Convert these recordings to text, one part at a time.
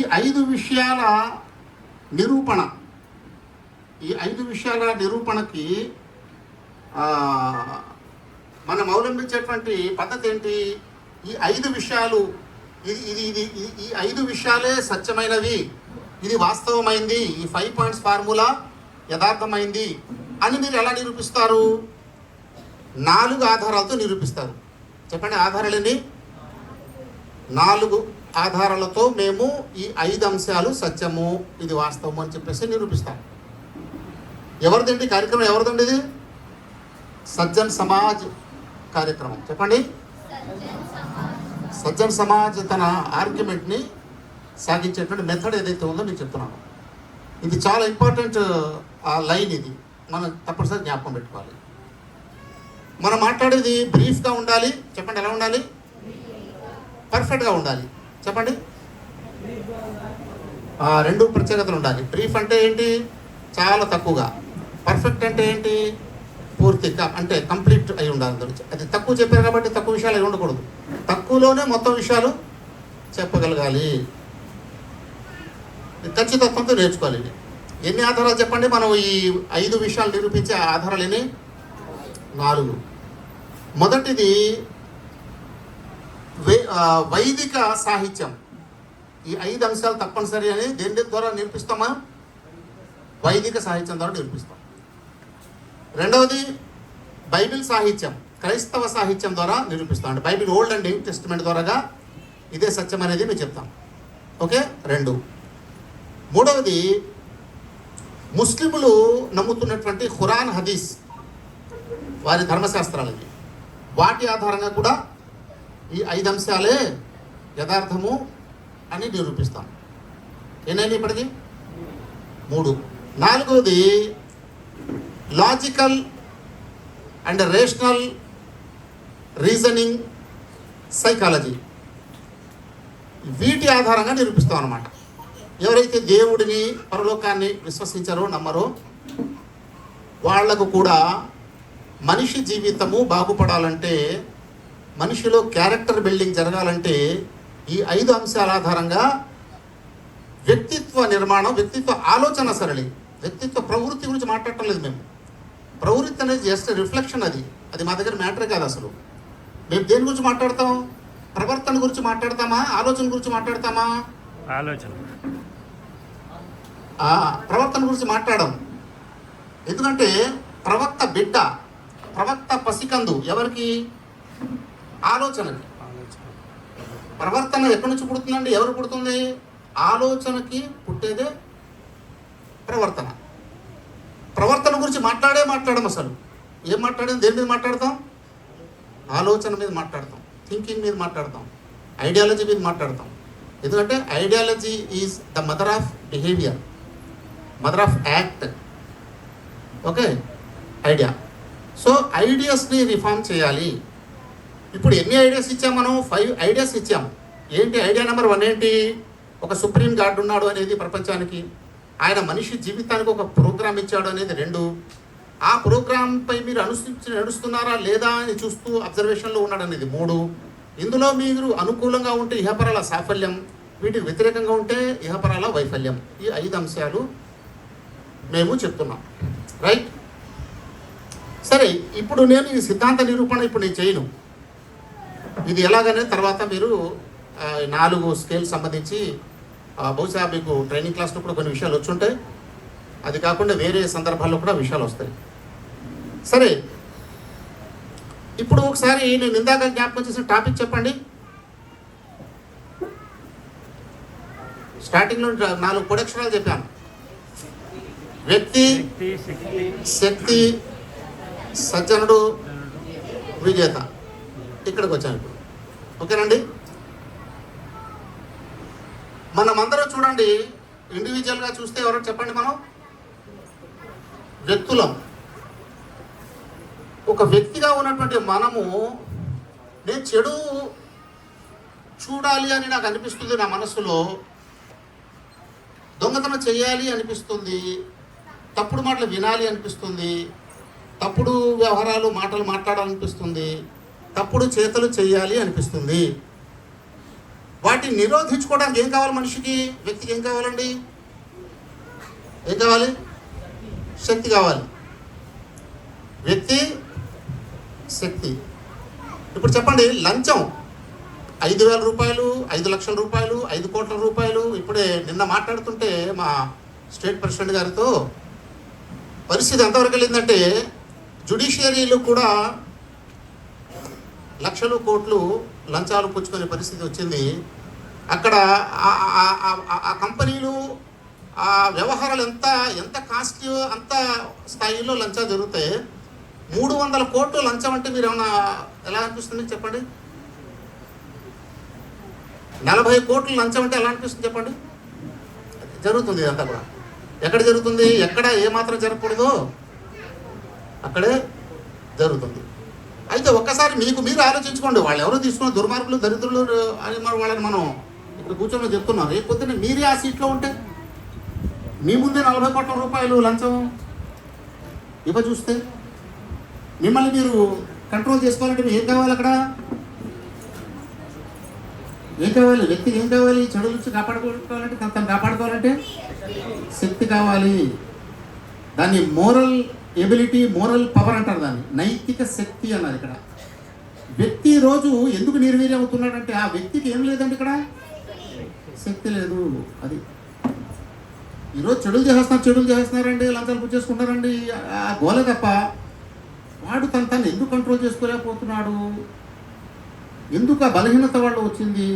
ఈ ఐదు విషయాల నిరూపణ. ఈ ఐదు విషయాల నిరూపణకి మనం అవలంబించేటువంటి పద్ధతి ఏంటి? ఈ ఐదు విషయాలు ఇది ఇది ఇది ఈ- ఐదు విషయాలే సత్యమైనవి. ఇది వాస్తవమైంది. ఈ ఫైవ్ పాయింట్స్ ఫార్ములా యథార్థమైంది అని మీరు ఎలా నిరూపిస్తారు? నాలుగు ఆధారాలతో నిరూపిస్తారు. చెప్పండి ఆధారాలని నాలుగు ఆధారాలతో మేము ఈ ఐదు అంశాలు సత్యము ఇది వాస్తవం అని చెప్పేసి నిరూపిస్తాం ఎవరిదండి కార్యక్రమం? ఎవరిదండి ఇది? సజ్జన్ సమాజ్ కార్యక్రమం. చెప్పండి. సజ్జన్ సమాజ్ తన ఆర్గ్యుమెంట్ని సాగించేటువంటి మెథడ్ ఏదైతే ఉందో నేను చెప్తున్నాను. ఇది చాలా ఇంపార్టెంట్ ఆ లైన్ ఇది. మనం తప్పనిసరి జ్ఞాపకం పెట్టుకోవాలి. మనం మాట్లాడేది బ్రీఫ్గా ఉండాలి. చెప్పండి ఎలా ఉండాలి? పర్ఫెక్ట్గా ఉండాలి. చెప్పండి. ఆ, రెండు ప్రత్యేకతలు ఉండాలి. బ్రీఫ్ అంటే ఏంటి? చాలా తక్కువగా. పర్ఫెక్ట్ అంటే ఏంటి? పూర్తిగా అంటే కంప్లీట్ అయి ఉండాలి అది తక్కువ చెప్పారు కాబట్టి తక్కువ విషయాలు అయి ఉండకూడదు. తక్కువలోనే మొత్తం విషయాలు చెప్పగలగాలి. ఖచ్చితత్వంతో నేర్చుకోవాలి ఇది. ఎన్ని ఆధారాలు చెప్పండి? మనం ఈ ఐదు విషయాలు నిరూపించే ఆధారాలు ఎన్ని? నాలుగు. మొదటిది వైదిక సాహిత్యం. ఈ ఐదు అంశాలు తప్పనిసరి అని దేని ద్వారా నేర్పిస్తామా? వైదిక సాహిత్యం ద్వారా నేర్పిస్తాం. రెండవది బైబిల్ సాహిత్యం క్రైస్తవ సాహిత్యం ద్వారా నిరూపిస్తాం. అంటే Bible old and new testament ద్వారాగా ఇదే సత్యం అనేది మేము చెప్తాం. ఓకే? రెండు. మూడవది ముస్లింలు నమ్ముతున్నటువంటి ఖురాన్ హదీస్ వారి ధర్మశాస్త్రాలకి వాటి ఆధారంగా కూడా ఈ ఐదు అంశాలే యథార్థము అని నిరూపిస్తాం. ఎన్నైనా ఇప్పటికి? మూడు. నాలుగవది logical and rational reasoning psychology వీటి ఆధారంగా నిరూపిస్తాం అన్నమాట. ఎవరైతే దేవుడిని పరలోకాన్ని విశ్వసించారో నమ్మరో వాళ్ళకు కూడా మనిషి జీవితము బాగుపడాలంటే మనిషిలో క్యారెక్టర్ బిల్డింగ్ జరగాలంటే ఈ ఐదు అంశాల ఆధారంగా వ్యక్తిత్వ నిర్మాణం వ్యక్తిత్వ ఆలోచన సరళి వ్యక్తిత్వ ప్రవృత్తి గురించి మాట్లాడటం లేదు మేము. ప్రవృత్తి అనేది జస్ట్ రిఫ్లెక్షన్ అది. అది మా దగ్గర మ్యాటర్ కాదు అసలు. మేము దేని గురించి మాట్లాడతాం? ప్రవర్తన గురించి మాట్లాడతామా? ఆలోచన గురించి మాట్లాడతామా? ఆలోచన. ప్రవర్తన గురించి మాట్లాడడం. ఎందుకంటే ప్రవక్త బిడ్డ ప్రవక్త పసికందు ఎవరికి? ఆలోచనకి. ప్రవర్తన ఎక్కడి నుంచి పుడుతుందండి? ఎవరు పుడుతుంది? ఆలోచనకి పుట్టేదే ప్రవర్తన. ప్రవర్తన గురించి మాట్లాడే మాట్లాడము అసలు. ఏం మాట్లాడేది దేని మీద మాట్లాడతాం? ఆలోచన మీద మాట్లాడతాం. థింకింగ్ మీద మాట్లాడతాం. ఐడియాలజీ మీద మాట్లాడతాం. ఎందుకంటే ideology is the mother of behaviour mother of act okay idea so ఐడియాస్ని reform చేయాలి. ఇప్పుడు ఎన్ని ఐడియాస్ ఇచ్చాం మనం? ఫైవ్ ఐడియాస్ ఇచ్చాం. ఏంటి ఐడియా నెంబర్ వన్ ఏంటి? ఒక సుప్రీం గార్డ్ ఉన్నాడు అనేది ప్రపంచానికి. ఆయన మనిషి జీవితానికి ఒక ప్రోగ్రామ్ ఇచ్చాడు అనేది రెండు. ఆ ప్రోగ్రాంపై మీరు అనుసరించి నడుస్తున్నారా లేదా అని చూస్తూ అబ్జర్వేషన్లో ఉన్నాడు అనేది మూడు. ఇందులో మీరు అనుకూలంగా ఉంటే ఇహపరాల సాఫల్యం వీటికి వ్యతిరేకంగా ఉంటే ఇహపరాల వైఫల్యం. ఈ ఐదు అంశాలు మేము చెప్తున్నాం. రైట్ సరే ఇప్పుడు నేను ఈ సిద్ధాంత నిరూపణ ఇప్పుడు నేను చేయను. ఇది ఎలాగనే తర్వాత మీరు నాలుగు స్కేల్ సంబంధించి బహుశా మీకు ట్రైనింగ్ క్లాస్లో కూడా కొన్ని విషయాలు వచ్చుంటాయి. అది కాకుండా వేరే సందర్భాల్లో కూడా విషయాలు వస్తాయి. సరే. ఇప్పుడు ఒకసారి నేను ఇందాక జ్ఞాపకం చేసిన టాపిక్ చెప్పండి. స్టార్టింగ్లో నాలుగు పొడక్షరాలు చెప్పాను. వ్యక్తి శక్తి సజ్జనుడు విజేత. ఇక్కడికి వచ్చాను ఇప్పుడు ఓకేనండి మనమందరం చూడండి ఇండివిజువల్గా చూస్తే ఎవరో చెప్పండి మనం? వ్యక్తులం. ఒక వ్యక్తిగా ఉన్నటువంటి మనము నేను చెడు చూడాలి అని నాకు అనిపిస్తుంది నా మనసులో దొంగతనం చేయాలి అనిపిస్తుంది. తప్పుడు మాటలు వినాలి అనిపిస్తుంది. తప్పుడు వ్యవహారాలు మాటలు మాట్లాడాలనిపిస్తుంది. తప్పుడు చేతలు చేయాలి అనిపిస్తుంది. వాటిని నిరోధించుకోవడానికి ఏం కావాలి మనిషికి? వ్యక్తికి ఏం కావాలండి? ఏం కావాలి? శక్తి కావాలి. వ్యక్తి శక్తి. ఇప్పుడు చెప్పండి లంచం. ఐదు వేల రూపాయలు ఐదు లక్షల రూపాయలు ఐదు కోట్ల రూపాయలు. ఇప్పుడే నిన్న మాట్లాడుతుంటే మా స్టేట్ ప్రెసిడెంట్ గారితో పరిస్థితి ఎంతవరకు వెళ్ళిందంటే జుడిషియరీలు కూడా లక్షలు కోట్లు లంచాలు పుచ్చుకునే పరిస్థితి వచ్చింది. అక్కడ ఆ- కంపెనీలు ఆ వ్యవహారాలు ఎంత ఎంత కాస్ట్లీ అంత స్థాయిలో లంచా జరుగుతాయి? మూడు వందల కోట్లు లంచం అంటే మీరు ఏమన్నా ఎలా అనిపిస్తుంది చెప్పండి? నలభై కోట్లు లంచం అంటే ఎలా అనిపిస్తుంది చెప్పండి? జరుగుతుంది ఇదంతా కూడా. ఎక్కడ జరుగుతుంది? ఎక్కడ ఏమాత్రం జరగకూడదో? అక్కడే జరుగుతుంది. అయితే ఒక్కసారి మీకు మీరు ఆలోచించుకోండి. వాళ్ళు ఎవరు తీసుకున్న దుర్మార్గులు దరిద్రులు అని మరి వాళ్ళని మనం ఇక్కడ కూర్చొని చెప్తున్నాం. రేపు పొద్దున్న మీరే ఆ సీట్లో ఉంటే మీ ముందే నలభై కోట్ల రూపాయలు లంచం ఇవ్వ చూస్తే మిమ్మల్ని మీరు కంట్రోల్ చేసుకోవాలంటే మీరు ఏం కావాలి అక్కడ? ఏం కావాలి? వ్యక్తికి ఏం కావాలి? చెడు నుంచి కాపాడుకోవాలంటే తను కాపాడుకోవాలంటే శక్తి కావాలి. దాన్ని మోరల్ ఎబిలిటీ మోరల్ పవర్ అంటారు దాన్ని. నైతిక శక్తి అన్నారు ఇక్కడ. వ్యక్తి రోజు ఎందుకు నిర్వీర్యం అవుతున్నాడంటే ఆ వ్యక్తికి ఏం లేదండి ఇక్కడ? శక్తి లేదు. అది ఈరోజు చెడులు చేస్తున్నారు చెడులు చేస్తున్నారండి లంచాలు పుచ్చేసుకుంటారండి ఆ గోల తప్ప వాడు తను తను ఎందుకు కంట్రోల్ చేసుకోలేకపోతున్నాడు? ఎందుకు ఆ బలహీనత వాళ్ళు వచ్చింది?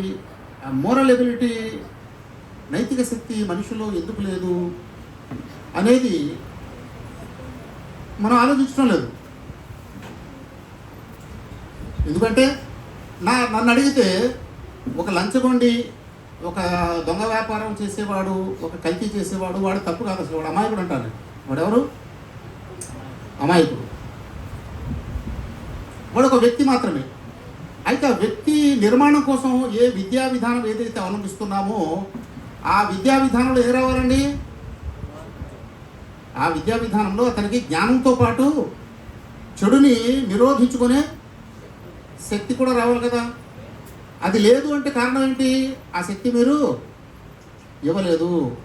ఆ మోరల్ ఎబిలిటీ నైతిక శక్తి మనిషిలో ఎందుకు లేదు? అనేది మనం ఆలోచించడం లేదు. ఎందుకంటే నా నన్ను అడిగితే ఒక లంచగొండి ఒక దొంగ వ్యాపారం చేసేవాడు ఒక కల్తీ చేసేవాడు వాడు తప్పు కాదు అసలు వాడు అమాయకుడు అంటారు. వాడు ఎవరు అమాయకుడు. వాడు ఒక వ్యక్తి మాత్రమే. అయితే ఆ వ్యక్తి నిర్మాణం కోసం ఏ విద్యా విధానం ఏదైతే అవలంబిస్తున్నామో ఆ విద్యా విధానంలో ఏ రావాలండి? ఆ విద్యా విధానంలో అతనికి జ్ఞానంతో పాటు చెడుని నిరోధించుకునే శక్తి కూడా రావాలి కదా. అది లేదు అంటే కారణం ఏంటి? ఆ శక్తి మీరు ఇవ్వలేదు.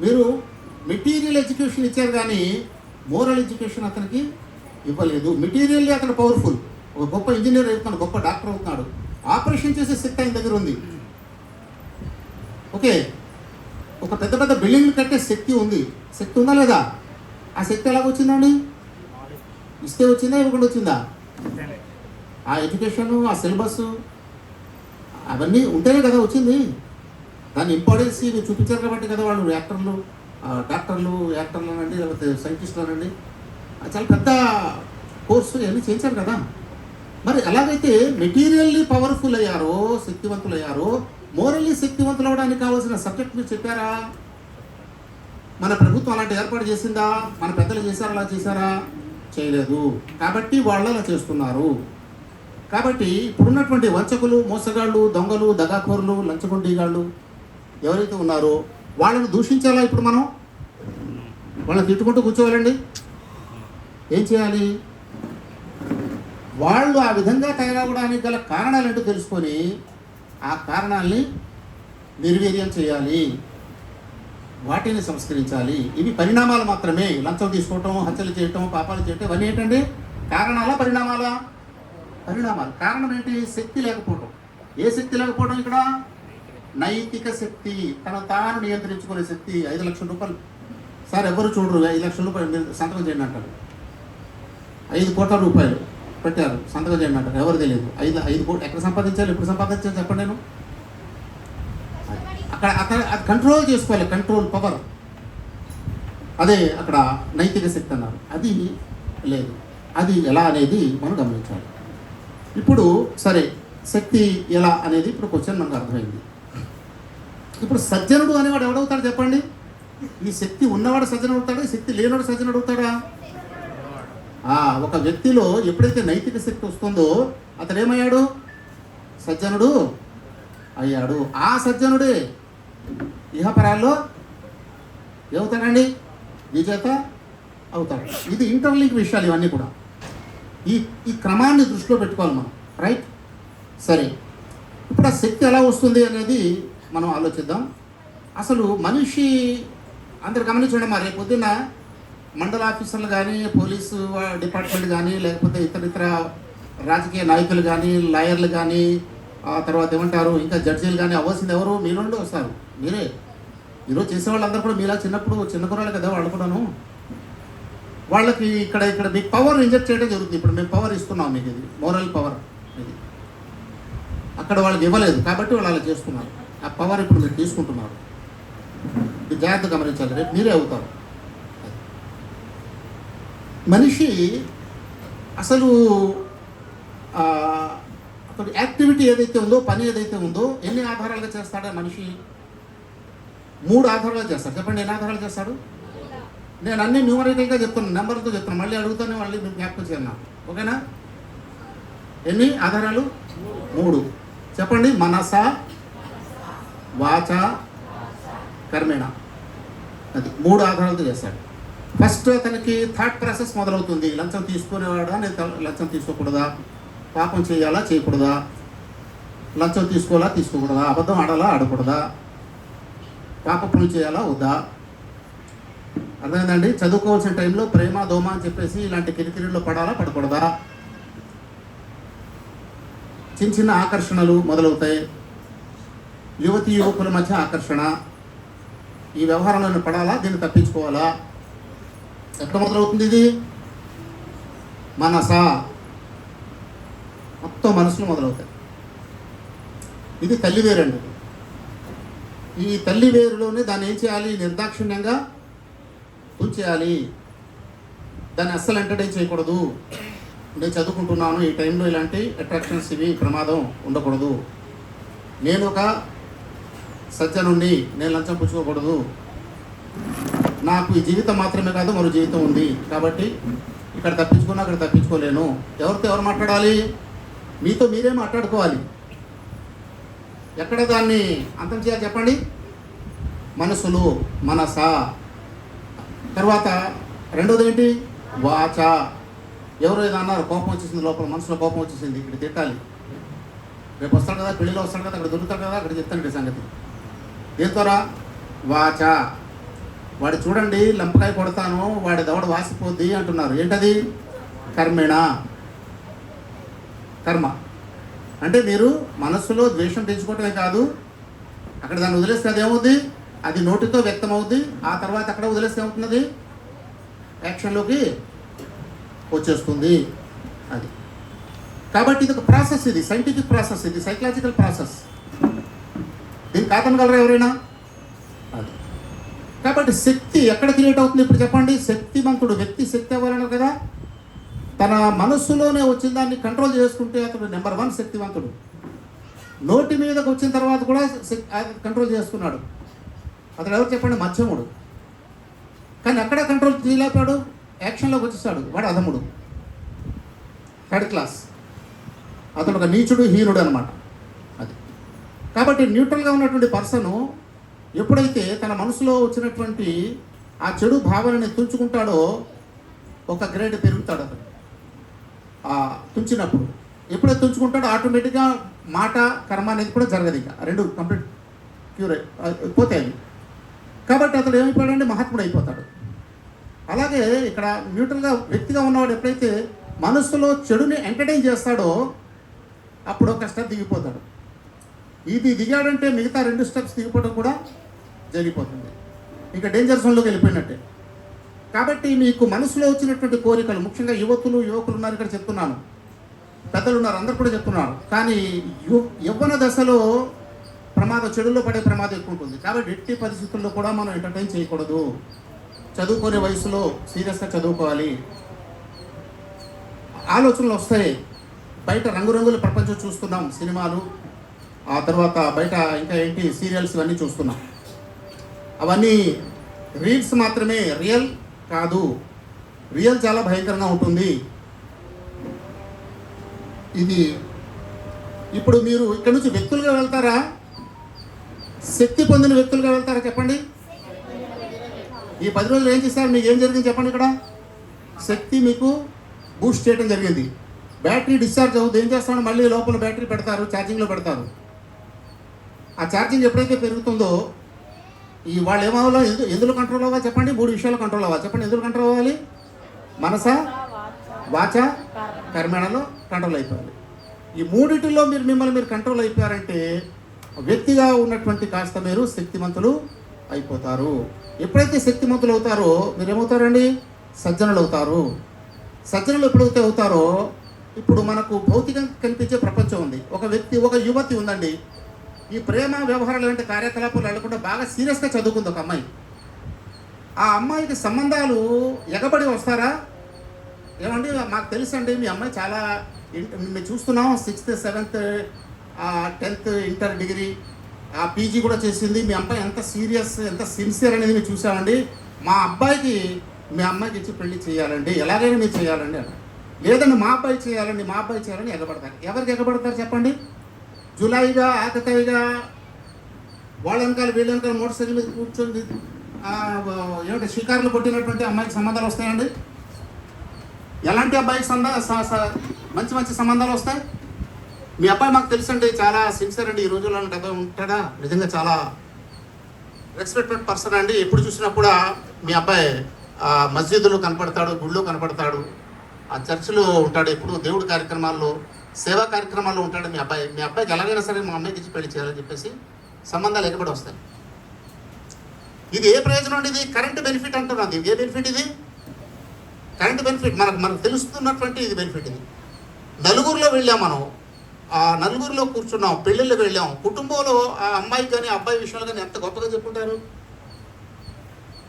మీరు మెటీరియల్ ఎడ్యుకేషన్ ఇచ్చారు కానీ మోరల్ ఎడ్యుకేషన్ అతనికి ఇవ్వలేదు. మెటీరియల్లీ అతను పవర్ఫుల్. ఒక గొప్ప ఇంజనీర్ అవుతున్నాడు గొప్ప డాక్టర్ అవుతున్నాడు. ఆపరేషన్ చేసే శక్తి ఆయన దగ్గర ఉంది. ఓకే. ఒక పెద్ద పెద్ద బిల్డింగ్లు కట్టే శక్తి ఉంది. శక్తి ఉందా లేదా? ఆ శక్తి ఎలాగ వచ్చిందండి? ఇస్తే వచ్చిందా ఇవ్వకుండా వచ్చిందా? ఆ ఎడ్యుకేషన్ ఆ సిలబస్ అవన్నీ ఉంటేనే కదా వచ్చింది. దాని ఇంపార్టెన్స్ ఇవి చూపించారు కాబట్టి కదా వాళ్ళు యాక్టర్లు డాక్టర్లు యాక్టర్లు అనండి లేకపోతే సైంటిస్టులు అనండి. చాలా పెద్ద కోర్సు ఇవన్నీ చేయించారు కదా. మరి ఎలాగైతే మెటీరియల్లీ పవర్ఫుల్ అయ్యారో శక్తివంతులు అయ్యారో మోరల్లీ శక్తివంతులు అవడానికి కావాల్సిన సబ్జెక్ట్ మీరు చెప్పారా? మన ప్రభుత్వం అలాంటి ఏర్పాటు చేసిందా? మన పెద్దలు చేశారా? అలా చేశారా? చేయలేదు. కాబట్టి వాళ్ళు అలా చేస్తున్నారు. కాబట్టి ఇప్పుడున్నటువంటి వంచకులు మోసగాళ్ళు దొంగలు దగాకోరులు లంచగొండీగాళ్ళు ఎవరైతే ఉన్నారో వాళ్ళని దూషించాలా ఇప్పుడు మనం? వాళ్ళని తిట్టుకుంటూ కూర్చోవాలండి? ఏం చేయాలి? వాళ్ళు ఆ విధంగా తయారవడానికి గల కారణాలు ఏంటో తెలుసుకొని ఆ కారణాల్ని నిర్వీర్యం చేయాలి. వాటిని సంస్కరించాలి. ఇవి పరిణామాలు మాత్రమే. లంచం తీసుకోవటం హత్యలు చేయటం పాపాలు చేయటం ఇవన్నీ ఏంటండి? కారణాలా పరిణామాలా? పరిణామాలు. కారణం ఏంటి? శక్తి లేకపోవటం. ఏ శక్తి లేకపోవడం ఇక్కడ? నైతిక శక్తి. తన తాను నియంత్రించుకునే శక్తి. ఐదు లక్షల రూపాయలు. సార్ ఎవరు చూడరు? ఐదు లక్షల రూపాయలు మీరు సంతకం చేయండి అంటారు. ఐదు కోట్ల రూపాయలు పెట్టారు. సంతకం చేయండి అంటారు. ఎవరు తెలియదు? ఐదు ఐదు కోట్లు ఎక్కడ సంపాదించాలి? ఎప్పుడు సంపాదించాలి? చెప్పండి నేను. అది కంట్రోల్ చేసుకోవాలి కంట్రోల్ పవర్ అదే అక్కడ నైతిక శక్తి అన్నారు. అది లేదు. అది ఎలా అనేది మనం గమనించాలి. ఇప్పుడు సరే శక్తి ఎలా అనేది ఇప్పుడు క్వశ్చన్ మనకు అర్థమైంది. ఇప్పుడు సజ్జనుడు అనేవాడు ఎవడవుతాడు చెప్పండి? ఈ శక్తి ఉన్నవాడు సజ్జనుడు అవుతాడా? శక్తి లేనివాడు సజ్జనుడు అవుతాడా? ఒక వ్యక్తిలో ఎప్పుడైతే నైతిక శక్తి వస్తుందో అతడు ఏమయ్యాడు సజ్జనుడు అయ్యాడు. ఆ సజ్జనుడే ఇహపరాల్లో ఏమవుతాడండి విజేత అవుతాడు ఇది ఇంటర్లింక్ విషయాలు ఇవన్నీ కూడా. ఈ ఈ క్రమాన్ని దృష్టిలో పెట్టుకోవాలి మనం. రైట్ సరే. ఇప్పుడు ఆ శక్తి ఎలా వస్తుంది అనేది మనం ఆలోచిద్దాం. అసలు మనిషి అందరు గమనించండి మరి పొద్దున్న మండల ఆఫీసర్లు కానీ పోలీసు డిపార్ట్మెంట్ కానీ లేకపోతే ఇతర ఇతర రాజకీయ నాయకులు కానీ లాయర్లు కానీ ఆ తర్వాత ఏమంటారు ఇంకా జడ్జీలు కానీ అవ్వాల్సింది ఎవరు? మీ నుండి వస్తారు. మీరే. ఈరోజు చేసే వాళ్ళందరూ కూడా మీలా చిన్నప్పుడు చిన్న కుర్రాళ్ళు కదా వాళ్ళు కూడాను. వాళ్ళకి ఇక్కడ ఇక్కడ మీకు పవర్ ఇంజెక్ట్ చేయడం జరుగుతుంది. ఇప్పుడు మేము పవర్ ఇస్తున్నాం మీకు ఇది మోరల్ పవర్ ఇది. అక్కడ వాళ్ళకి ఇవ్వలేదు కాబట్టి వాళ్ళు అలా చేస్తున్నారు. ఆ పవర్ ఇప్పుడు మీరు తీసుకుంటున్నారు. ఇది జాగ్రత్త గమనించాలి. రేపు మీరే అవుతారు. మనిషి అసలు అతడు యాక్టివిటీ ఏదైతే ఉందో పని ఏదైతే ఉందో ఎన్ని ఆధారాలుగా చేస్తాడా మనిషి మూడు ఆధారాలు చేస్తారు. చెప్పండి ఎన్ని ఆధారాలు చేస్తాడు నేను అన్ని న్యూమరికల్గా చెప్తున్నాను నెంబర్తో చెప్తున్నాను మళ్ళీ అడుగుతానే మళ్ళీ మీకు జ్ఞాపకం చేయను ఓకేనా? ఎన్ని ఆధారాలు? మూడు. చెప్పండి మనస వాచ కర్మేణ. అది మూడు ఆధారాలతో చేస్తాడు. ఫస్ట్ అతనికి థాట్ ప్రాసెస్ మొదలవుతుంది. లంచం తీసుకునేవాడా నేను లంచం తీసుకోకూడదా? పాపం చేయాలా? చేయకూడదా? లంచం తీసుకోవాలా? తీసుకోకూడదా? అబద్ధం ఆడాలా? ఆడకూడదా? పాప పనులు చేయాలా? వద్దా? అర్థమైందండి? చదువుకోవాల్సిన టైంలో ప్రేమ దోమ అని చెప్పేసి ఇలాంటి కిరికిరిలో పడాలా పడకూడదా? చిన్న చిన్న ఆకర్షణలు మొదలవుతాయి. యువతి యువకుల మధ్య ఆకర్షణ. ఈ వ్యవహారంలో పడాలా? దీన్ని తప్పించుకోవాలా? ఎక్కడ మొదలవుతుంది ఇది? మనస? మొత్తం మనసులో మొదలవుతాయి. ఇది తల్లి వేరండి. ఈ తల్లి వేరులోనే దాన్ని ఏం చేయాలి? నిర్దాక్షిణ్యంగా ఉంచేయాలి దాన్ని అస్సలు ఎంటర్టైన్ చేయకూడదు. నేను చదువుకుంటున్నాను. ఈ టైంలో ఇలాంటి అట్రాక్షన్స్ ఇవి ప్రమాదం ఉండకూడదు. నేను ఒక సజ్జనుండి నేను లంచం పుచ్చుకోకూడదు. నాకు ఈ జీవితం మాత్రమే కాదు మరో జీవితం ఉంది. కాబట్టి ఇక్కడ తప్పించుకున్నా అక్కడ తప్పించుకోలేను. ఎవరితో ఎవరు మాట్లాడాలి? మీతో మీరే మాట్లాడుకోవాలి. ఎక్కడ దాన్ని అంతం చేయాలి చెప్పండి? మనసులు మనస. తర్వాత రెండోది ఏంటి? వాచ. ఎవరు ఏదో అన్నారు కోపం వచ్చేసింది లోపల మనసులో కోపం వచ్చేసింది ఇక్కడ తిట్టాలి. రేపు వస్తాడు కదా పెళ్ళిలో వస్తాడు కదా అక్కడ దొరుకుతాడు కదా అక్కడ చెప్తాను సంగతి. దేంతోరా వాచ. వాడు చూడండి లంపకాయ కొడతాను వాడి దవడ వాసిపోద్ది అంటున్నారు. ఏంటది? కర్మేణ కర్మ. అంటే మీరు మనస్సులో ద్వేషం పెంచుకోవటమే కాదు అక్కడ దాన్ని వదిలేస్తే అది ఏమవుద్ది అది నోటితో వ్యక్తం అవుద్ది ఆ తర్వాత అక్కడ వదిలేస్తే ఏమవుతున్నది? యాక్షన్లోకి వచ్చేస్తుంది. అది. కాబట్టి ఇది ఒక ప్రాసెస్ ఇది సైంటిఫిక్ ప్రాసెస్ ఇది సైకలాజికల్ ప్రాసెస్. దీన్ని కాదనగలరా ఎవరైనా? అది. కాబట్టి శక్తి ఎక్కడ క్రియేట్ అవుతుంది ఇప్పుడు చెప్పండి? శక్తివంతుడు వ్యక్తి శక్తి అవ్వాలన్నారు కదా? తన మనస్సులోనే వచ్చిన దాన్ని కంట్రోల్ చేసుకుంటే అతడు నెంబర్ వన్ శక్తివంతుడు. నోటి మీదకి వచ్చిన తర్వాత కూడా కంట్రోల్ చేసుకున్నాడు అతడు ఎవరు చెప్పండి? మధ్యముడు. కానీ అక్కడ కంట్రోల్ చేయలేపాడు యాక్షన్లోకి వచ్చేసాడు. వాడు అధముడు. థర్డ్ క్లాస్ అతడు ఒక నీచుడు హీనుడు అనమాట అది. కాబట్టి న్యూట్రల్గా ఉన్నటువంటి పర్సను ఎప్పుడైతే తన మనసులో వచ్చినటువంటి ఆ చెడు భావనని తుంచుకుంటాడో ఒక గ్రేడ్ పెరుగుతాడు అతను తుంచినప్పుడు. ఎప్పుడైతే తుంచుకుంటాడో ఆటోమేటిక్గా మాట కర్మ అనేది కూడా జరగదు ఇక. రెండు కంప్లీట్ క్యూర్ పోతాయి అవి. కాబట్టి అతడు ఏమైపోయాడంటే మహాత్ముడు అయిపోతాడు. అలాగే ఇక్కడ న్యూట్రల్గా వ్యక్తిగా ఉన్నవాడు ఎప్పుడైతే మనస్సులో చెడుని ఎంటర్టైన్ చేస్తాడో అప్పుడు ఒక స్టెప్ దిగిపోతాడు. ఇది దిగాడంటే మిగతా రెండు స్టెప్స్ దిగిపోవడం కూడా జరిగిపోతుంది. ఇంకా డేంజర్ జోన్లోకి వెళ్ళిపోయినట్టే. కాబట్టి మీకు మనసులో వచ్చినటువంటి కోరికలు ముఖ్యంగా యువతులు యువకులు ఉన్నారు ఇక్కడ చెప్తున్నాను. పెద్దలు ఉన్నారు అందరు కూడా చెప్తున్నారు. కానీ యు యవ్వన దశలో ప్రమాదం చెడులో పడే ప్రమాదం ఎక్కువ ఉంటుంది. కాబట్టి ఎట్టి పరిస్థితుల్లో కూడా మనం ఎంటర్టైన్ చేయకూడదు. చదువుకునే వయసులో సీరియస్గా చదువుకోవాలి. ఆలోచనలు వస్తాయి. బయట రంగురంగుల ప్రపంచం చూస్తున్నాం సినిమాలు. ఆ తర్వాత బయట ఇంకా ఏంటి? సీరియల్స్ ఇవన్నీ చూస్తున్నాం. అవన్నీ రీల్స్ మాత్రమే రియల్ కాదు. రియల్ చాలా భయంకరంగా ఉంటుంది. ఇది ఇప్పుడు మీరు ఇక్కడ నుంచి వ్యక్తులుగా వెళ్తారా? శక్తి పొందిన వ్యక్తులుగా వెళ్తారా చెప్పండి? ఈ పది రోజులు ఏం చేస్తారు మీకు ఏం జరిగింది చెప్పండి ఇక్కడ. శక్తి మీకు బూస్ట్ చేయడం జరిగింది. బ్యాటరీ డిశ్చార్జ్ అవుతుంది. ఏం చేస్తాడు మళ్ళీ లోపల బ్యాటరీ పెడతారు ఛార్జింగ్లో పెడతారు. ఆ ఛార్జింగ్ ఎప్పుడైతే పెరుగుతుందో ఈ వాళ్ళు ఏమవ్వాలో ఎందు ఎందులో కంట్రోల్ అవ్వాలి చెప్పండి? మూడు విషయాలు కంట్రోల్ అవ్వాలి. చెప్పండి ఎందులో కంట్రోల్ అవ్వాలి? మనస? వాచ? కర్మేణలో కంట్రోల్ అయిపోవాలి. ఈ మూడిటిలో మీరు మిమ్మల్ని మీరు కంట్రోల్ అయిపోయారంటే వ్యక్తిగా ఉన్నటువంటి కాస్త మీరు శక్తిమంతులు అయిపోతారు. ఎప్పుడైతే శక్తిమంతులు అవుతారో మీరేమవుతారండి? సజ్జనులు అవుతారు. సజ్జనులు ఎప్పుడైతే అవుతారో ఇప్పుడు మనకు భౌతికంగా కనిపించే ప్రపంచం ఉంది. ఒక వ్యక్తి ఒక యువతి ఉందండి. ఈ ప్రేమ వ్యవహారాలు లాంటి కార్యకలాపాలు వెళ్ళకుండా బాగా సీరియస్గా చదువుకుంది ఒక అమ్మాయి. ఆ అమ్మాయికి సంబంధాలు ఎగబడి వస్తారా? ఏమండి మాకు తెలుసండి మీ అమ్మాయి చాలా మేము చూస్తున్నాం sixth seventh tenth inter degree ఆ పీజీ కూడా చేసింది. మీ అమ్మాయి ఎంత సీరియస్ ఎంత సిన్సియర్ అనేది మేము చూసామండి మా అబ్బాయికి మీ అమ్మాయికి ఇచ్చి పెళ్ళి చేయాలండి. ఎలాగైనా మీరు చేయాలండి లేదండి మా అబ్బాయి చేయాలండి మా అబ్బాయి చేయాలని ఎగబడతారు. ఎవరికి ఎగబడతారు చెప్పండి? జులైగా ఆకతాయిగా వాళ్ళ వెనకాల వీళ్ళ వెనకాల మోటార్ సైకిల్ మీద కూర్చొని ఆ, ఏమిటి షికారులు కొట్టినటువంటి అమ్మాయికి సంబంధాలు వస్తాయండి? ఎలాంటి అబ్బాయికి సందా మంచి మంచి సంబంధాలు వస్తాయి? మీ అబ్బాయి మాకు తెలుసండి చాలా సిన్సియర్ అండి. ఈ రోజుల్లో అబ్బాయి ఉంటాడా? నిజంగా చాలా రెస్పెక్టెడ్ పర్సన్ అండి. ఎప్పుడు చూసినా కూడా మీ అబ్బాయి మస్జిద్లో కనపడతాడు గుళ్ళో కనపడతాడు. ఆ చర్చిలో ఉంటాడు. ఎప్పుడు దేవుడి కార్యక్రమాల్లో సేవా కార్యక్రమాల్లో ఉంటాడు మీ అబ్బాయి. మీ అబ్బాయికి ఎలాగైనా సరే మా అమ్మాయికి ఇచ్చి పెళ్ళి చేయాలని చెప్పేసి సంబంధాలు ఎక్కబడి వస్తాయి. ఇది ఏ ప్రయోజనం అండి ఇది? కరెంట్ బెనిఫిట్ అంటున్నది ఏ బెనిఫిట్ ఇది? Current benefit. మనకు మనకు తెలుస్తున్నటువంటి ఇది బెనిఫిట్ ఇది. నలుగురిలో వెళ్ళాం మనం. ఆ నలుగురిలో కూర్చున్నాం. పెళ్ళిళ్ళకి వెళ్ళాం. కుటుంబంలో ఆ అమ్మాయి కానీ అబ్బాయి విషయాలు కానీ ఎంత గొప్పగా చెప్పుకుంటారు?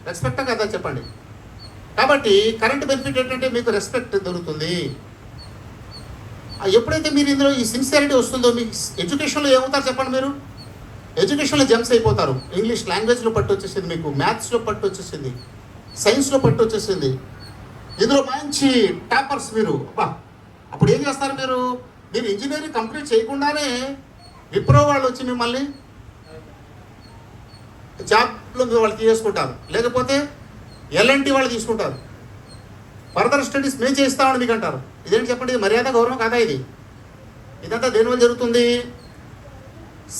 రెస్పెక్ట్ కదా చెప్పండి. కాబట్టి కరెంట్ బెనిఫిట్ ఏంటంటే మీకు రెస్పెక్ట్ దొరుకుతుంది. ఎప్పుడైతే మీరు ఇందులో ఈ సిన్సియారిటీ వస్తుందో మీకు ఎడ్యుకేషన్లో ఏమవుతారు చెప్పండి మీరు? ఎడ్యుకేషన్లో జంప్స్ అయిపోతారు. ఇంగ్లీష్ లాంగ్వేజ్లో పట్టు వచ్చేసింది మీకు మ్యాథ్స్లో పట్టు వచ్చేసింది సైన్స్లో పట్టు వచ్చేసింది. ఇందులో మంచి టాపర్స్ మీరు. అబ్బా అప్పుడు ఏం చేస్తారు మీరు? మీరు ఇంజనీరింగ్ కంప్లీట్ చేయకుండానే విప్రో వాళ్ళు వచ్చి మిమ్మల్ని జాబ్లో వాళ్ళు తీసుకుంటారు లేకపోతే ఎల్ఎన్టీ వాళ్ళు తీసుకుంటారు. ఫర్దర్ స్టడీస్ మేము చేస్తామని మీకు అంటారు. ఇదేంటి చెప్పండి? ఇది మర్యాద గౌరవం కాదా ఇది? ఇదంతా దేనివల్ల జరుగుతుంది?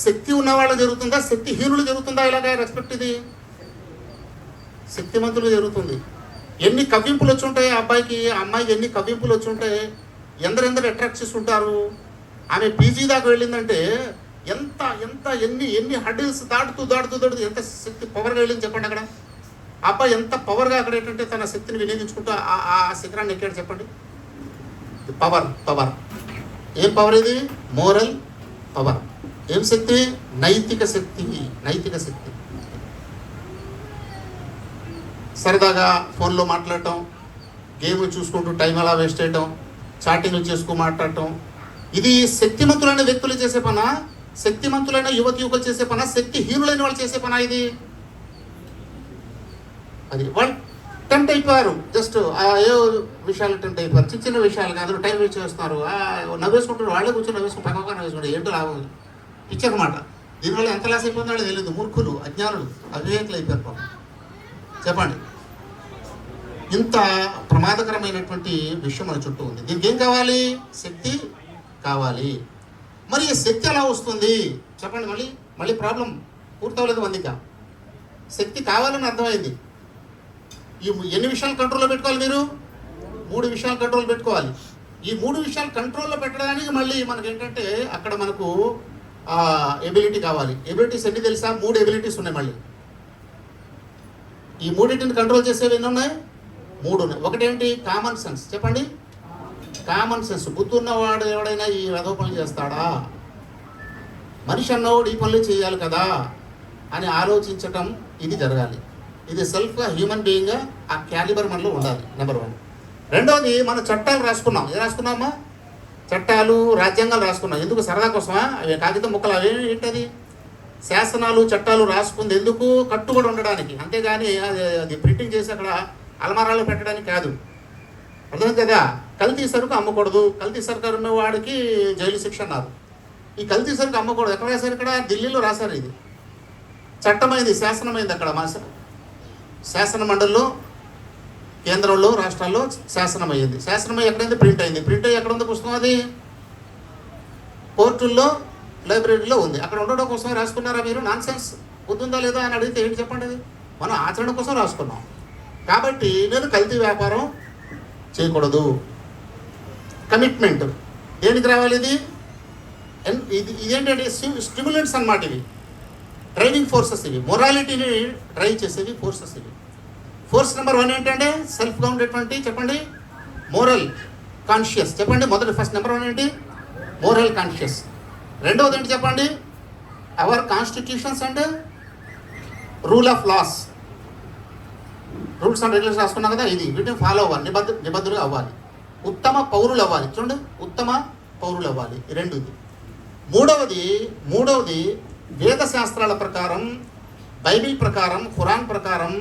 శక్తి ఉన్న వాళ్ళు జరుగుతుందా? శక్తిహీనులు జరుగుతుందా? ఇలాగ రెస్పెక్ట్ ఇది. శక్తిమంతులు జరుగుతుంది. ఎన్ని కవ్వింపులు వచ్చి ఉంటాయి ఆ అబ్బాయికి? ఆ అమ్మాయికి ఎన్ని కవ్వింపులు వచ్చి ఉంటాయి? ఎందరెందరు అట్రాక్ట్ చేస్తుంటారు ఉంటారు? ఆమె పీజీ దాకా వెళ్ళిందంటే ఎంత ఎంత ఎన్ని ఎన్ని హడిల్స్ దాటుతూ దాటుతూ దాటుతూ ఎంత శక్తి పవర్గా వెళ్ళింది చెప్పండి అక్కడ? అబ్బాయి ఎంత పవర్గా అక్కడ ఏంటంటే తన శక్తిని వినియోగించుకుంటూ ఆ ఆ శిఖరాన్ని ఎక్కాడు చెప్పండి. పవర్ పవర్ ఏం పవర్ ఇది? మోరల్ పవర్ ఏం శక్తి? నైతిక శక్తి నైతిక శక్తి. సరదాగా ఫోన్లో మాట్లాడటం గేమ్ చూసుకుంటూ టైం అలా వేస్ట్ చేయటం చాటింగ్లు చేసుకుని మాట్లాడటం. ఇది శక్తిమంతులైన వ్యక్తులు చేసే పనా? శక్తిమంతులైన యువతి యువకులు చేసే పనా? శక్తిహీనులైన వాళ్ళు చేసే పనా ఇది? అది వాళ్ళు టెంప్ట్ అయిపోయారు. జస్ట్ ఏ విషయాలు టెంప్ట్ అయిపోయారు. చిన్న చిన్న విషయాలు కాదు టైం వేస్ట్ చేస్తున్నారు నవ్వేసుకుంటారు వాళ్ళే కూర్చొని నవ్వేసుకుని పక్కగా నవ్వేసుకుంటారు. ఏంటో లాభం. పిక్చర్ అనమాట దీనివల్ల ఎంత లాస్ అయిపోతుందో తెలియదు మూర్ఖులు అజ్ఞానులు అవివేకులు అయిపోయారు చెప్పండి. ఇంత ప్రమాదకరమైనటువంటి విషయం మన చుట్టూ ఉంది. దీనికి ఏం కావాలి? శక్తి కావాలి. మరి ఈ శక్తి ఎలా వస్తుంది? చెప్పండి మళ్ళీ. మళ్ళీ ప్రాబ్లం పూర్తవలేదు మందిక శక్తి కావాలని అర్థమైంది. ఈ ఎన్ని విషయాలు కంట్రోల్లో పెట్టుకోవాలి మీరు? మూడు విషయాలు కంట్రోల్ పెట్టుకోవాలి. ఈ మూడు విషయాలు కంట్రోల్లో పెట్టడానికి మళ్ళీ మనకి ఏంటంటే అక్కడ మనకు ఎబిలిటీ కావాలి. ఎబిలిటీస్ ఎన్ని తెలుసా? మూడు ఎబిలిటీస్ ఉన్నాయి మళ్ళీ. ఈ మూడింటిని కంట్రోల్ చేసేవి ఎన్ని ఉన్నాయి? మూడు ఉన్నాయి. ఒకటేంటి? కామన్ సెన్స్ చెప్పండి. కామన్ సెన్స్ బుద్ధి ఉన్నవాడు ఎవడైనా ఈ రథో పనులు చేస్తాడా? మనిషి అన్నవాడు ఈ పనులు చేయాలి కదా అని ఆలోచించటం ఇది జరగాలి. ఇది సెల్ఫ్గా హ్యూమన్ బీయింగ్గా ఆ క్యాలిబర్ మనలో ఉండాలి నెంబర్ వన్ రెండోది మన చట్టాలు రాసుకున్నాం. ఏం రాసుకున్నామా? చట్టాలు రాజ్యాంగాలు రాసుకున్నాం. ఎందుకు? సరదా కోసమా? అవి కాగితం ముక్కలు అవి ఏంటది? శాసనాలు చట్టాలు రాసుకుంది ఎందుకు? కట్టుబడి ఉండడానికి. అంతేగాని అది అది ప్రింటింగ్ చేసి అక్కడ అలమారాలు పెట్టడానికి కాదు. అర్థం కదా? కల్తీ సరుకు అమ్మకూడదు. కల్తీ సరుకు అమ్మే వాడికి జైలు శిక్ష అన్నారు. ఈ కల్తీ సరుకు అమ్మకూడదు. ఎక్కడ రాశారు ఇక్కడ? ఢిల్లీలో రాశారు ఇది. చట్టమైంది శాసనమైంది అక్కడ. మా శాసనమండలిలో శాసన కేంద్రంలో రాష్ట్రాల్లో శాసనం అయ్యింది శాసనం ఎక్కడైంది? ప్రింట్ అయింది. ప్రింట్ అయ్యి ఎక్కడ ఉంది పుస్తకం అది? కోర్టుల్లో లైబ్రరీలో ఉంది. అక్కడ ఉండడం కోసం రాసుకున్నారా మీరు? నాన్ సెన్స్ ఉందా లేదా అని అడిగితే ఏంటి చెప్పండి అది? మనం ఆచరణ కోసం రాసుకున్నాం. కాబట్టి నేను కల్తీ వ్యాపారం చేయకూడదు. కమిట్మెంట్. దేనికి రావాలి ఇది? ఇది ఇదేంటంటే స్టిమ్యులెంట్స్ అన్నమాట ఇవి. డ్రైవింగ్ ఫోర్సెస్ ఇవి. మొరాలిటీని డ్రైవ్ చేసేవి ఫోర్సెస్ ఇవి. ఫోర్స్ నెంబర్ వన్ ఏంటంటే సెల్ఫ్గా ఉండేటువంటి చెప్పండి. మోరల్ కాన్షియస్ చెప్పండి మొదటి ఫస్ట్ నెంబర్ వన్ ఏంటి? మోరల్ కాన్షియస్ రెండవది ఏంటి చెప్పండి? Our constitutions and rule of laws rules and regulation రాసుకున్నాం కదా ఇది. వీటిని ఫాలో అవ్వాలి. నిబద్ధ నిబద్ధులు అవ్వాలి. ఉత్తమ పౌరులు అవ్వాలి. చూడండి. ఉత్తమ పౌరులు అవ్వాలి. రెండు ఇది మూడవది మూడవది వేద శాస్త్రాల ప్రకారం బైబిల్ ప్రకారం ఖురాన్ ప్రకారం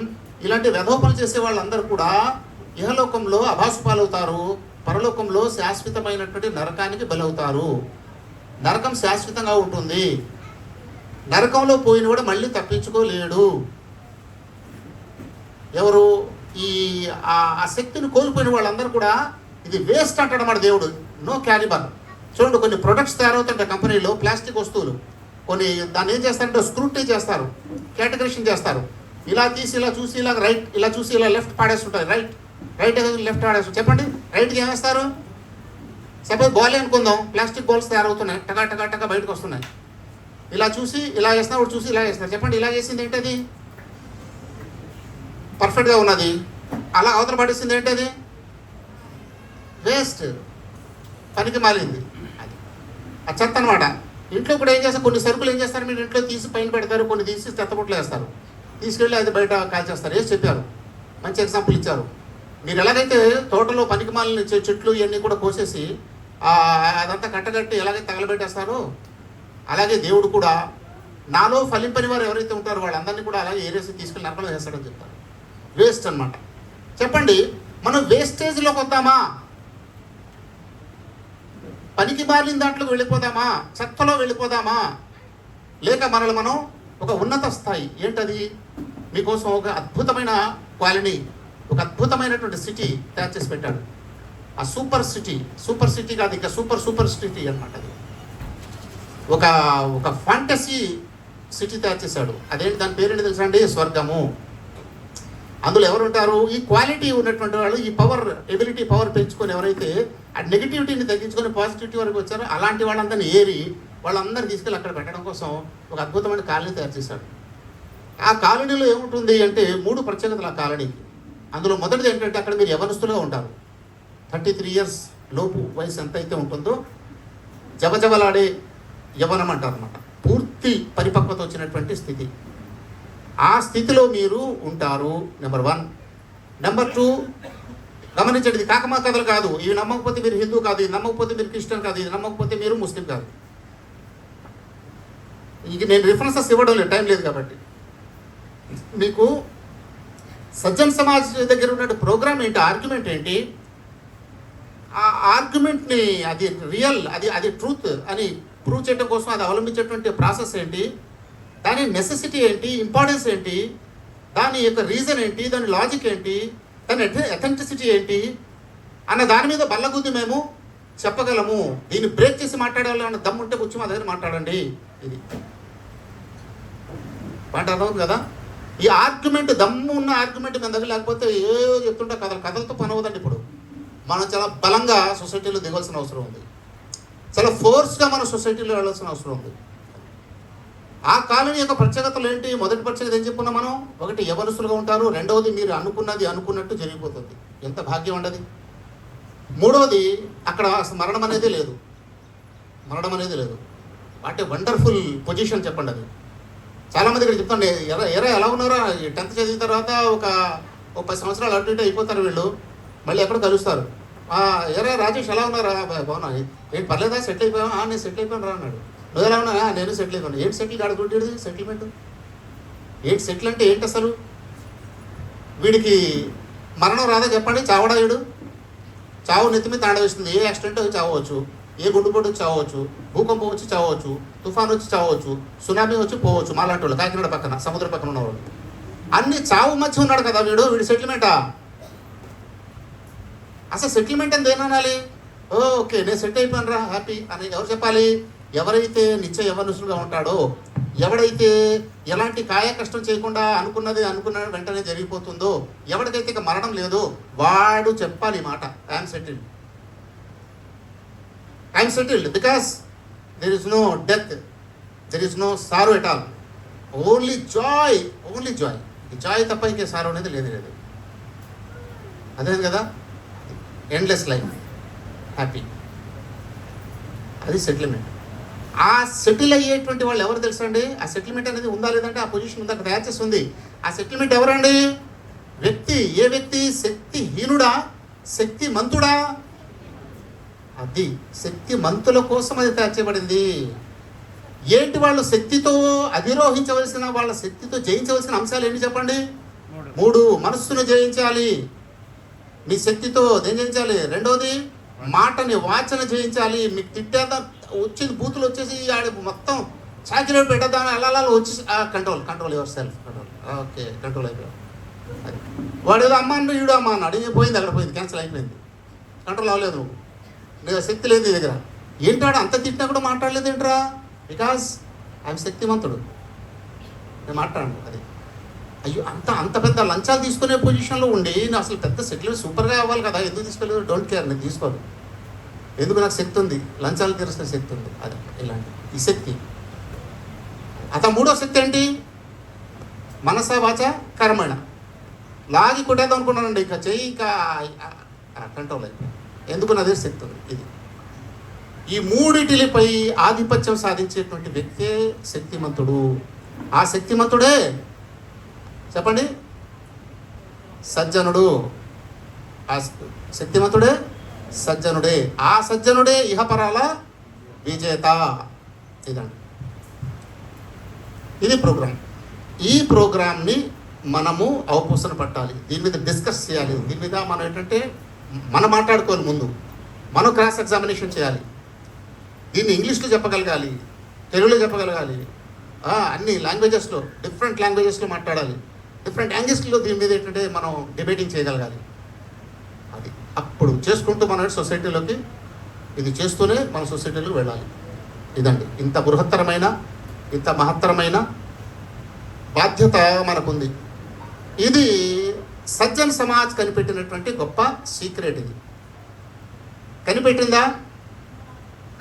ఇలాంటి వ్యధోపలు చేసే వాళ్ళందరూ కూడా ఇహలోకంలో అభాసుపాలవుతారు పరలోకంలో శాశ్వతమైనటువంటి నరకానికి బలవుతారు. నరకం శాశ్వతంగా ఉంటుంది. నరకంలో పోయిన కూడా మళ్ళీ తప్పించుకోలేడు. ఎవరు? ఈ ఆ శక్తిని కోల్పోయిన వాళ్ళందరూ కూడా ఇది వేస్ట్ అంటాడు మన దేవుడు. No calibre. చూడండి కొన్ని ప్రొడక్ట్స్ తయారవుతుంటాయి కంపెనీలో ప్లాస్టిక్ వస్తువులు. కొన్ని దాన్ని ఏం చేస్తారంటే స్క్రూటీ చేస్తారు కేటగరేషన్ చేస్తారు. ఇలా తీసి ఇలా చూసి ఇలా రైట్ ఇలా చూసి ఇలా లెఫ్ట్ పాడేస్తుంటుంది. రైట్ రైట్ లెఫ్ట్ పాడేస్తుంది. చెప్పండి రైట్కి ఏమేస్తారు సపోజ్ బాల్ అనుకుందాం ప్లాస్టిక్ బాల్స్ తయారవుతున్నాయి. టకా టకా టకా బయటకు వస్తున్నాయి. ఇలా చూసి ఇలా వేస్తున్నా ఒకటి చూసి ఇలా వేస్తున్నారు చెప్పండి ఇలా చేసింది ఏంటది? పర్ఫెక్ట్గా ఉన్నది. అలా అవతల పడేసింది ఏంటది? వేస్ట్ పనికి మాలింది. అది. ఆ చెత్త అనమాట ఇంట్లో కూడా ఏం చేస్తారు? కొన్ని సరుకులు ఏం చేస్తారు? మీరు ఇంట్లో తీసి పైన పెడతారు కొన్ని తీసి చెత్తపుట్లు వేస్తారు. తీసుకెళ్ళి అది బయట కాల్చేస్తారు ఏం చెప్పారు. మంచి ఎగ్జాంపుల్ ఇచ్చారు. మీరు ఎలాగైతే తోటలో పనికిమాలిన చెట్లు ఇవన్నీ కూడా కోసేసి అదంతా కట్టగట్టి ఎలాగైతే తగలబెట్టేస్తారో అలాగే దేవుడు కూడా నాలో ఫలింపని వారు ఎవరైతే ఉంటారో వాళ్ళందరినీ కూడా అలాగే ఏరేసి తీసుకెళ్ళి నరకలు చేస్తాడని చెప్తారు. వేస్ట్ అన్నమాట. చెప్పండి మనం వేస్టేజ్లోకి వద్దామా? పనికి మారిన దాంట్లోకి వెళ్ళిపోదామా? చెత్తలో వెళ్ళిపోదామా? లేక మనల్ని మనం ఒక ఉన్నత స్థాయి ఏంటది? మీకోసం ఒక అద్భుతమైన క్వాలిటీ ఒక అద్భుతమైనటువంటి సిటీ తయారు చేసి పెట్టాడు. ఆ సూపర్ సిటీ సూపర్ సిటీ కాదు ఇంకా సూపర్ సూపర్ సిటీ అనమాట అది. ఒక ఒక ఫాంటసీ సిటీ తయారు చేశాడు. అదేంటి దాని పేరేంటి తెలుసా అండి? స్వర్గము. అందులో ఎవరు ఉంటారు? ఈ క్వాలిటీ ఉన్నటువంటి వాళ్ళు ఈ పవర్ ఎబిలిటీ పవర్ పెంచుకొని ఎవరైతే ఆ నెగిటివిటీని తగ్గించుకొని పాజిటివిటీ వరకు వచ్చారో అలాంటి వాళ్ళందరినీ ఏరి వాళ్ళందరినీ తీసుకెళ్ళి అక్కడ పెట్టడం కోసం ఒక అద్భుతమైన కాలనీ తయారు చేశాడు. ఆ కాలనీలో ఏముంటుంది అంటే మూడు ప్రత్యేకతలు ఆ కాలనీకి అందులో మొదటిది ఏంటంటే అక్కడ మీరు యవనస్తులుగా ఉంటారు. థర్టీ త్రీ ఇయర్స్ లోపు వయసు ఎంత అయితే ఉంటుందో జబజబలాడే యవనం అంటారు అనమాట పూర్తి పరిపక్వత వచ్చినటువంటి స్థితి. ఆ స్థితిలో మీరు ఉంటారు నెంబర్ వన్. నెంబర్ టూ గమనించండి ఇది కాకమా కథలు కాదు. ఇవి నమ్మకపోతే మీరు హిందూ కాదు ఇది నమ్మకపోతే మీరు క్రిస్టియన్ కాదు ఇది నమ్మకపోతే మీరు ముస్లిం కాదు. ఇది నేను రిఫరెన్సెస్ ఇవ్వడం లేదు టైం లేదు కాబట్టి. మీకు సజ్జన్ సమాజ్ దగ్గర ఉన్న ప్రోగ్రామ్ ఏంటి ఆర్గ్యుమెంట్ ఏంటి? ఆ ఆర్గ్యుమెంట్ని అది రియల్ అది అది ట్రూత్ అని ప్రూవ్ చేయడం కోసం అది అవలంబించేటువంటి ప్రాసెస్ ఏంటి? దాని నెసెసిటీ ఏంటి? ఇంపార్టెన్స్ ఏంటి? దాని యొక్క రీజన్ ఏంటి? దాని లాజిక్ ఏంటి? దాని అథెంటిసిటీ ఏంటి? అన్న దాని మీద బల్లగుద్ది మేము చెప్పగలము. దీన్ని బ్రేక్ చేసి మాట్లాడాలన్న దమ్ము ఉంటే కూర్చో మా దగ్గర మాట్లాడండి. ఇది. పాట అర్థం కదా? ఈ ఆర్గ్యుమెంట్ దమ్ము ఉన్న ఆర్గ్యుమెంట్ మన దగ్గర లేకపోతే ఏ చెప్తుంటే కథలు కథలతో పని అవ్వదండి ఇప్పుడు. మనం చాలా బలంగా సొసైటీలో దిగాల్సిన అవసరం ఉంది. చాలా ఫోర్స్గా మనం సొసైటీలో వెళ్ళాల్సిన అవసరం ఉంది. ఆ కాలనీ యొక్క ప్రత్యేకతలు ఏంటి? మొదటి ప్రత్యేకత ఏం చెప్పుకున్నాం మనం? ఒకటి ఎవరుసులుగా ఉంటారు. రెండవది మీరు అనుకున్నది అనుకున్నట్టు జరిగిపోతుంది. ఎంత భాగ్యం ఉండదు మూడవది అక్కడ అసలు మరణం అనేది లేదు. మరణం అనేది లేదు. వాట్ ఏ వండర్ఫుల్ పొజిషన్ చెప్పండి అది. చాలామంది ఇక్కడ చెప్తాండి ఎర ఎర ఎలా ఉన్నారా టెన్త్ చదివిన తర్వాత ఒక ఒక పది సంవత్సరాలు అటు ఇటు అయిపోతారు వీళ్ళు. మళ్ళీ ఎక్కడ కలుస్తారు. "ఆ, ఎరా రాజేష్ ఎలా ఉన్నారా బాగున్నా ఏంటి పర్లేదా? సెటిల్ అయిపోయావా? నేను సెటిల్ అయిపోయాను రా అన్నాడు. నువ్వు ఎలా ఉన్నా నేను సెటిల్ అయిపోయాను. ఏంటి సెటిల్? కాడ గుడ్డేది సెటిల్మెంట్? ఏంటి సెటిల్ అంటే ఏంటి అసలు? వీడికి మరణం రాదా చెప్పండి? చావడా వీడు? చావు నెత్తి మీద తాడవేస్తుంది ఏ యాక్సిడెంట్ చావచ్చు. ఏ గుండుపోటు చావచ్చు. భూకంపం వచ్చి చావచ్చు. తుఫాన్ వచ్చి చావచ్చు సునామీ వచ్చి పోవచ్చు మాలాంటి వాళ్ళు కాకినాడ పక్కన సముద్ర పక్కన ఉన్నవాళ్ళు. అన్ని చావు మధ్య ఉన్నాడు కదా వీడు వీడి సెటిల్మెంటా? అసలు సెటిల్మెంట్ అని దేని అనాలి? ఓకే నేను సెట్ అయిపోయాను రా హ్యాపీ అని ఎవరు చెప్పాలి? ఎవరైతే నిత్య యవనుసులుగా ఉంటాడో ఎవడైతే ఎలాంటి కాయ కష్టం చేయకుండా అనుకున్నది అనుకున్న వెంటనే జరిగిపోతుందో ఎవరికైతే ఇక మరణం లేదో వాడు చెప్పాలి మాట. I'm settled. I'm settled because there is no death there is no sorrow at all only joy only joy joy తప్ప ఇంకే సారో అనేది లేదు లేదు. అదే కదా? ఎండ్లెస్ లైఫ్ హ్యాపీ అది సెటిల్మెంట్ ఆ సెటిల్ అయ్యేటువంటి వాళ్ళు ఎవరు తెలుసా అండి? ఆ సెటిల్మెంట్ అనేది ఉందా లేదంటే ఆ పొజిషన్ ఉందా అక్కడ తయారు చేస్తుంది ఆ సెటిల్మెంట్ ఎవరండి? వ్యక్తి. ఏ వ్యక్తి? శక్తిహీనుడా? శక్తి మంతుడా అది శక్తి మంతుల కోసం అది తయారు చేయబడింది ఏంటి వాళ్ళు శక్తితో అధిరోహించవలసిన వాళ్ళ శక్తితో జయించవలసిన అంశాలు ఏంటి చెప్పండి? మూడు. మనస్సును జయించాలి. మీ శక్తితో ఏం జయించాలి? రెండోది మాటని వాచన జయించాలి. మీకు తిట్టేదా వచ్చింది బూతులు వచ్చేసి ఆడ మొత్తం చాకిరేట్ పెట్టేదాన్ని అలా అలా వచ్చేసి control control yourself control okay control అయిపోయావు అది. వాడు ఏదో అమ్మ అన్నాడు ఈడు అమ్మ అన్నాడు పోయింది అక్కడ పోయింది క్యాన్సిల్ అయిపోయింది. కంట్రోల్ అవ్వలేదు. నువ్వు లేదా శక్తి లేదు నీ దగ్గర. ఏంటాడు అంత తిట్టినా కూడా మాట్లాడలేదు ఏంట్రా బికాస్ ఆయన శక్తివంతుడు నేను మాట్లాడను అది. అయ్యో అంత అంత పెద్ద లంచాలు తీసుకునే పొజిషన్లో ఉండి నేను అసలు పెద్ద సెటిల్ సూపర్గా అవ్వాలి కదా. ఎందుకు తీసుకోలేదు? డోంట్ కేర్ నేను తీసుకోను. ఎందుకు నాకు శక్తి ఉంది? లంచాలు తీరుస్తే శక్తి ఉంది. అది ఇలాంటి ఈ శక్తి. అత మూడో శక్తి ఏంటి? మనస వాచ కర్మణ. లాగి కొట్టేద్దాం అనుకున్నానండి. ఇంకా చెయ్యి ఇంకా కంట్రోల్ అయిపోయింది. ఎందుకు నా దగ్గర శక్తి ఉంది? ఇది. ఈ మూడిటిలపై ఆధిపత్యం సాధించేటువంటి వ్యక్తే శక్తిమంతుడు. ఆ శక్తిమంతుడే చెప్పండి. సజ్జనుడు. ఆ శక్తిమంతుడే సజ్జనుడే. ఆ సజ్జనుడే ఇహపరాల విజేత. ఇదండి. ఇది ప్రోగ్రామ్. ఈ ప్రోగ్రామ్ని మనము అవపోసన పట్టాలి. దీని మీద డిస్కస్ చేయాలి. దీని మీద మనం ఏంటంటే మనం మాట్లాడుకోని ముందు. మనం క్రాస్ ఎగ్జామినేషన్ చేయాలి. దీన్ని ఇంగ్లీష్లో చెప్పగలగాలి తెలుగులో చెప్పగలగాలి. అన్ని లాంగ్వేజెస్లో డిఫరెంట్ లాంగ్వేజెస్లో మాట్లాడాలి. డిఫరెంట్ యాంగిల్స్లో దీని మీద ఏంటంటే మనం డిబేటింగ్ చేయగలగాలి. అది అప్పుడు చేసుకుంటూ మన సొసైటీలోకి ఇది చేస్తూనే మన సొసైటీలోకి వెళ్ళాలి. ఇదండి. ఇంత బృహత్తరమైన ఇంత మహత్తరమైన బాధ్యత మనకుంది. ఇది సజ్జన్ సమాజ్ కనిపెట్టినటువంటి గొప్ప సీక్రెట్ ఇది. కనిపెట్టిందా?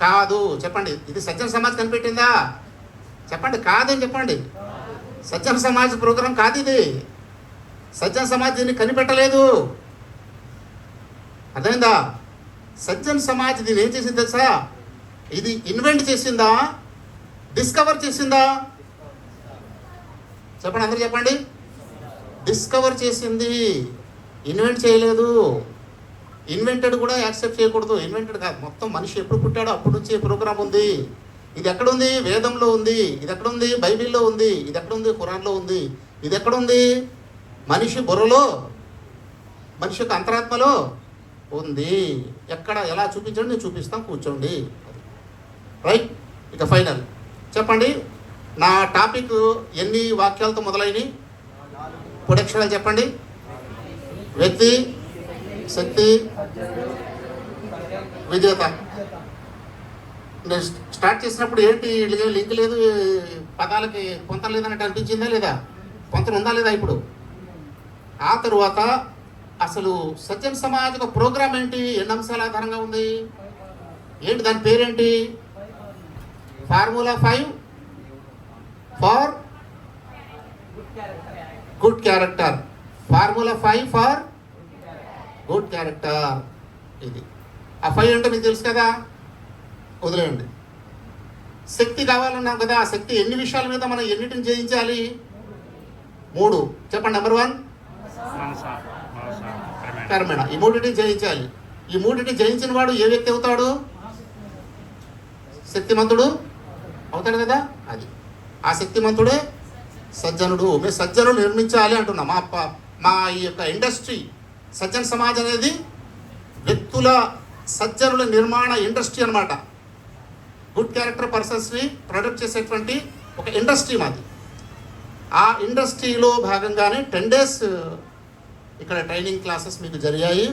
కాదు. చెప్పండి. ఇది సజ్జన్ సమాజ్ కనిపెట్టిందా? చెప్పండి. కాదని చెప్పండి. సజ్జన సమాజ్ ప్రోగ్రాం కాదు ఇది. సజ్జన సమాజ్ దీన్ని కనిపెట్టలేదు. అర్థమైందా? సజ్జన్ సమాజ్ దీన్ని ఏం చేసింది తెలుసా? ఇది ఇన్వెంట్ చేసిందా? డిస్కవర్ చేసిందా? చెప్పండి. అందరు చెప్పండి. డిస్కవర్ చేసింది. ఇన్వెంట్ చేయలేదు. ఇన్వెంటెడ్ కూడా యాక్సెప్ట్ చేయకూడదు. ఇన్వెంటెడ్ కాదు. మొత్తం మనిషి ఎప్పుడు పుట్టాడో అప్పటి నుంచి ప్రోగ్రామ్ ఉంది. ఇది ఎక్కడుంది? వేదంలో ఉంది. ఇది ఎక్కడుంది? బైబిల్లో ఉంది. ఇది ఎక్కడుంది? ఖురాన్లో ఉంది. ఇది ఎక్కడుంది? మనిషి బుర్రలో మనిషి యొక్క అంతరాత్మలో ఉంది. ఎక్కడ ఎలా చూపించండి నేను చూపిస్తాం. కూర్చోండి. రైట్? ఇక ఫైనల్. చెప్పండి. నా టాపిక్ ఎన్ని వాక్యాలతో మొదలైనవి పొడక్షరాలు చెప్పండి. వ్యక్తి శక్తి విజేత. నేను స్టార్ట్ చేసినప్పుడు ఏంటి వీళ్ళకి లింక్ లేదు పదాలకి పొంత లేదన్నట్టు అనిపించిందా లేదా? పొంతం ఉందా లేదా ఇప్పుడు? ఆ తరువాత అసలు సత్యం సమాజ్ ఒక ప్రోగ్రామ్ ఏంటి? ఎన్ని అంశాల ఆధారంగా ఉంది? ఏంటి దాని పేరేంటి? Formula five? For? Good character formula five for good character ఇది. ఆ ఫైవ్ అంటే మీకు తెలుసు కదా? వదిలేయండి. శక్తి కావాలన్నాం కదా ఆ శక్తి ఎన్ని విషయాల మీద మనం ఎన్నిటిని జయించాలి? మూడు. చెప్పండి నెంబర్ వన్ కర్మేణ. ఈ మూడింటిని జయించాలి. ఈ మూడింటిని జయించిన వాడు ఏ వ్యక్తి అవుతాడు? శక్తిమంతుడు. అవుతాడు కదా? అది. ఆ శక్తిమంతుడే సజ్జనుడు మేము సజ్జనుడు నిర్మించాలి అంటున్నాం. మా మా ఈ యొక్క ఇండస్ట్రీ సజ్జన సమాజ్ అనేది వ్యక్తుల సజ్జనుల నిర్మాణ ఇండస్ట్రీ అన్నమాట. గుడ్ క్యారెక్టర్ పర్సన్స్ని ప్రొడక్ట్ చేసేటువంటి ఒక ఇండస్ట్రీ మాది. ఆ ఇండస్ట్రీలో భాగంగానే టెన్ డేస్ ఇక్కడ ట్రైనింగ్ క్లాసెస్ మీకు జరిగాయి.